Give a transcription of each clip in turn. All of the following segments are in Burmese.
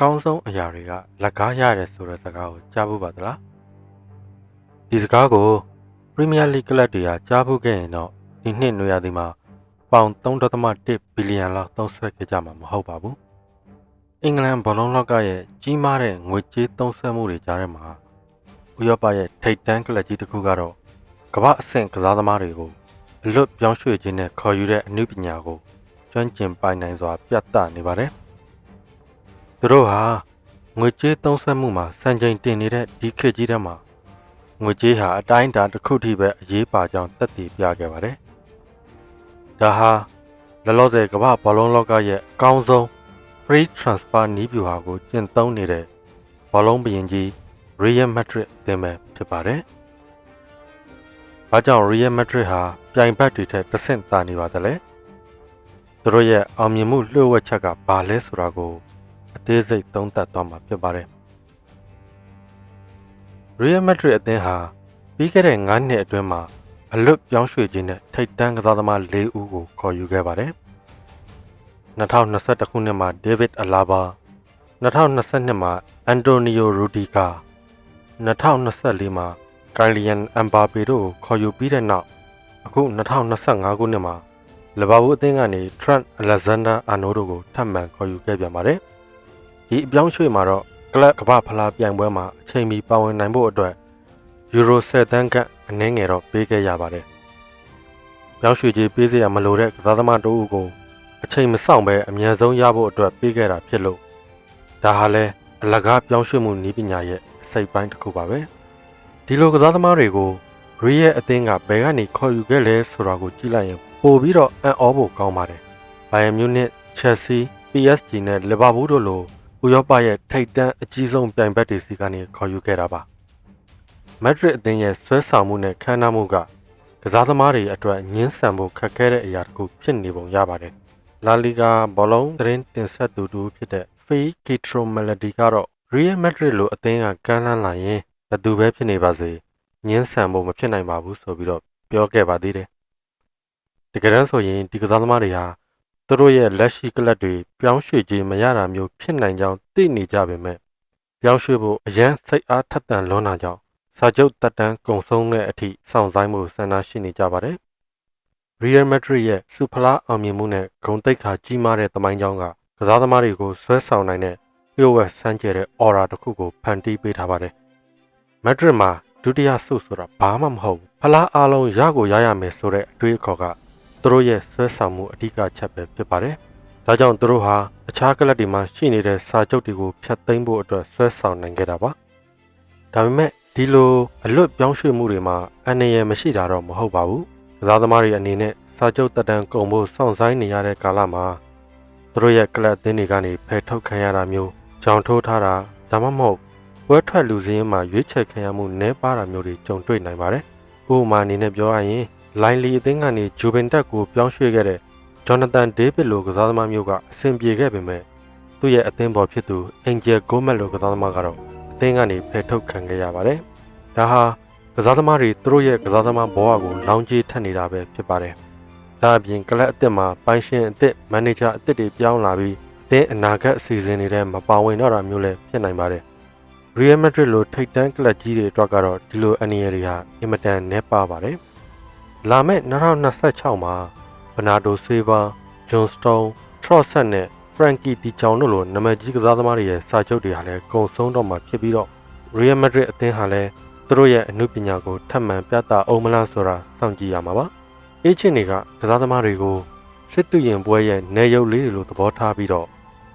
ကောင်းဆုံးအရာတွေကလက်ကားရတယ်ဆိုတဲ့စကားကိုကြားဖို့ပါသလားဒီစကားကိုပရီးမီးယားလိဂ်ကလပ်တွေကကြားဖို့ခဲ့ရင်တော့ဒီနှစ်နွေရာသီမှာပေါင်3.1ဘီလီယံလောက်သုံးစွဲခဲ့ကြမှာမဟုတ်ပါဘူးအင်္ဂလန်ဘောလုံးလောကရဲ့ကြီးမားတဲ့ငွေကြေးသုံးစွဲမှုတွေကြားထဲမှာဥရောပရဲ့ထိပ်တန်းကလပ်ကြီးတစ်ခုကတော့ကမ္ဘာအဆင့်ကစားသမားတွေကိုအလွတ်ပြောင်းရွှေ့ခြင်းနဲ့ခေါ်ယူတဲ့အမှုပညာကိုကျွမ်းကျင်ပိုင်နိုင်စွာပြသနေပါတယ်။ သူတို့ဟာငွေကြေးသုံးစွဲမှုမှာစံချိန်တင်နေတဲ့ဒီခေတ်ကြီးထဲမှာငွေကြေးဟာအတိုင်းအတာတစ်ခုထိပဲအရေးပါကြောင်းသက်သေပြခဲ့ပါတယ်။ဒါဟာလောလောဆယ်ကမ္ဘာဘောလုံးလောကရဲ့အကောင်းဆုံး free transfer နည်းဗျူဟာကိုကျင့်သုံးနေတဲ့ဘောလုံးဘရင်ကြီး Real Madrid အသင်းပဲဖြစ်ပါတယ်။ဘာကြောင့် Real Madrid ဟာပြိုင်ဘက်တွေထက်တစ်ဆင့်သာနေပါသလဲ။သူတို့ရဲ့အောင်မြင်မှုလျှို့ဝှက်ချက်ကဘာလဲဆိုတာကို အသေးစိတ်သုံးသပ်သွားမှာဖြစ်ပါတယ်။ Real Madrid အသင်းဟာပြီးခဲ့တဲ့9နှစ်အတွင်းမှာအလွတ်ပြောင်းရွှေ့ခြင်းနဲ့ထိပ်တန်းကစားသမား၄ဦးကိုခေါ်ယူခဲ့ပါတယ်။2021ခုနှစ်မှာ David Alaba 2022မှာ Antonio Rudiger 2024မှာ Kylian Mbappe တို့ကိုခေါ်ယူပြီးတဲ့နောက်အခု2025ခုနှစ်မှာလီဗာပူးအသင်းကနေ Trent Alexander-Arnold တို့ကိုထပ်မံခေါ်ယူခဲ့ပြန်ပါတယ်။ ဒီအပြောင်းရွှေ့မှာတော့ကလပ်ကမ္ဘာဖလားပြိုင်ပွဲမှာအချိန်မီပါဝင်နိုင်ဖို့အတွက်ယူရို10တန်းကအနည်းငယ်တော့ပေးခဲ့ရပါတယ်။ပြောင်းရွှေ့ခြင်းပေးစရာမလိုတဲ့ကစားသမားတို့ကိုအချိန်မဆောင်ပဲအမြန်ဆုံးရဖို့အတွက်ပေးခဲ့တာဖြစ်လို့ဒါဟာလဲအလကားပြောင်းရွှေ့မှုနည်းပညာရဲ့အစိတ်ပိုင်းတစ်ခုပါပဲဒီလိုကစားသမားတွေကိုရီရဲ့အသင်းကဘယ်ကနေခေါ်ယူခဲ့လဲဆိုတာကိုကြည့်လိုက်ရင်ပိုပြီးတော့အံ့ဩဖို့ကောင်းပါတယ်ဘိုင်ယန်မြူနစ်ချက်ဆီ PSG နဲ့လီဗာပူးတို့လို ဥရောပရဲ့ထိပ်တန်းအကြီးဆုံးပြိုင်ဘက်တွေစီကနေခေါ်ယူခဲ့တာပါမက်ဒရစ်အသင်းရဲ့ဆွဲဆောင်မှုနဲ့ခမ်းနားမှုကကစားသမားတွေအတွက်ညှင်းဆန်ဖို့ခက်ခဲတဲ့အရာတစ်ခုဖြစ်နေပုံရပါတယ်လာလီဂါဘောလုံးသတင်းတင်ဆက်သူတူဖြစ်တဲ့ Fee Kitro Melody ကတော့ Real Madrid လိုအသင်းကကမ်းလှမ်းလာရင်ဘယ်သူပဲဖြစ်နေပါစေညှင်းဆန်ဖို့မဖြစ်နိုင်ပါဘူးဆိုပြီးတော့ပြောခဲ့ပါသေးတယ်။တကယ်တမ်းဆိုရင်ဒီကစားသမားတွေဟာ သူတို့ရဲ့လက်ရှိကလပ်တွေပြောင်းရွှေ့ခြင်းမရတာမျိုးဖြစ်နိုင်ကြောင်းသိနေကြပေမဲ့ပြောင်းရွှေ့ဖို့အရန်စိတ်အားထက်သန်လွန်းတာကြောင့်စာချုပ်တက်တန်းကုံဆုံးတဲ့အထိစောင့်ဆိုင်မှုဆန္ဒရှိနေကြပါတယ်။ Real Madrid ရဲ့စူဖလားအောင်မြင်မှုနဲ့ဂုဏ်သိက္ခာကြီးမားတဲ့သမိုင်းကြောင်းကကစားသမားတွေကိုဆွဲဆောင်နိုင်တဲ့လျှို့ဝှက်ဆန်းကျဲတဲ့ aura တစ်ခုကိုဖန်တီးပေးထားပါတယ်။ Madrid မှာဒုတိယဆုဆိုတာဘာမှမဟုတ်ဘူး။ဖလားအားလုံးရကိုရရမယ်ဆိုတဲ့အတွေးအခေါ်က သူတို့ရဲ့ဆွဲဆောင်မှုအဓိကချက်ပဲဖြစ်ပါတယ်။ဒါကြောင့်သူတို့ဟာအခြားကလပ်တွေမှာရှိနေတဲ့စာချုပ်တွေကိုဖျက်သိမ်းဖို့အတွက်ဆွဲဆောင်နိုင်ခဲ့တာပါ။ဒါပေမဲ့ဒီလိုအလွတ်ပြောင်းရွှေ့မှုတွေမှာအန္တရာယ်မရှိတာတော့မဟုတ်ပါဘူး။ကစားသမားတွေအနေနဲ့စာချုပ်တက်တန်းကုန်ဖို့စောင့်ဆိုင်းနေရတဲ့ကာလမှာသူတို့ရဲ့ကလပ်အသင်းတွေကနေဖယ်ထုတ်ခံရတာမျိုးကြောင်ထိုးထားတာဒါမှမဟုတ်ပွဲထွက်လူစည်းမှာရွေးချယ်ခံရမှုနည်းပါးတာမျိုးတွေကြုံတွေ့နိုင်ပါတယ်။ဥပမာအနေနဲ့ပြောရရင် လိုင်းလီအသင်းကနေဂျူဘင်တက်ကိုပြောင်းရွှေ့ခဲ့တဲ့ဂျော်နသန်ဒေးဗစ်လိုကစားသမားမျိုးကအဆင်ပြေခဲ့ပေမဲ့သူ့ရဲ့အသင်းပေါ်ဖြစ်သူအင်ဂျယ်ဂိုမက်လိုကစားသမားကတော့အသင်းကနေဖယ်ထုတ်ခံခဲ့ရပါတယ်။ဒါဟာကစားသမားတွေသူတို့ရဲ့ကစားသမားဘဝကိုလောင်ကြီးထက်နေတာပဲဖြစ်ပါတယ်။ဒါအပြင်ကလပ်အသစ်မှာပိုင်ရှင်အသစ်မန်နေဂျာအသစ်တွေပြောင်းလာပြီးအသင်းအနာဂတ်အစီအစဉ်တွေထဲမပါဝင်တော့တာမျိုးလည်းဖြစ်နိုင်ပါတယ်။ Real Madrid လိုထိပ်တန်းကလပ်ကြီးတွေအတွက်ကတော့ဒီလိုအနေအရတွေဟာအင်မတန်နည်းပါပါတယ်။ လာမယ့်2026မှာဘနာဒိုဆေးဗာဂျွန်စတုန်းထရော့ဆက်နဲ့ဖရန်ကီဒီချောင်တို့လိုနာမည်ကြီးကစားသမားတွေရဲ့စာချုပ်တွေဟာလည်းကုန်ဆုံးတော့မှာဖြစ်ပြီးတော့ Real Madrid အသင်းဟာလည်းသူတို့ရဲ့အမှုပညာကိုထပ်မံပြသအောင်မလားဆိုတာစောင့်ကြည့်ရမှာပါ။အေးချင်းတွေကကစားသမားတွေကိုစစ်တူရင်ပွဲရဲ့နေရုပ်လေးတွေလိုသဘောထားပြီးတော့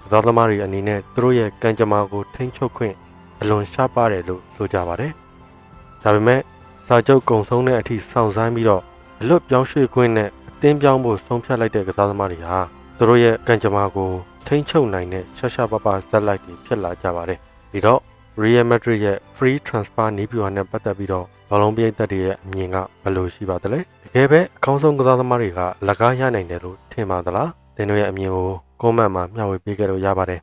ကစားသမားတွေအနေနဲ့သူတို့ရဲ့ကံကြမ္မာကိုထိန်းချုပ်ခွင့်အလွန်ရှားပါတယ်လို့ဆိုကြပါတယ်။ဒါပေမဲ့စာချုပ်ကုံဆုံးတဲ့အထိစောင့်ဆိုင်းပြီးတော့ အလွတ်ပြောင်းရွှေ့ခွင့်နဲ့အသင်းပြောင်းဖို့ဆုံးဖြတ်လိုက်တဲ့ကစားသမားတွေဟာသူတို့ရဲ့ကံကြမ္မာကိုထိန်းချုပ်နိုင်တဲ့ရှာရှာပပဇက်လိုက်တွေဖြစ်လာကြပါတယ်။ဒီတော့ Real Madrid ရဲ့ free transfer နည်းဗျူဟာနဲ့ပတ်သက်ပြီးတော့ဘောလုံးပိတ်သက်တွေရဲ့အမြင်ကဘယ်လိုရှိပါသလဲတကယ်ပဲအကောင်းဆုံးကစားသမားတွေကလက်ကားရနိုင်တယ်လို့ထင်ပါသလားသင်တို့ရဲ့အမြင်ကို comment မှာမျှဝေပေးခဲ့လို့ရပါတယ်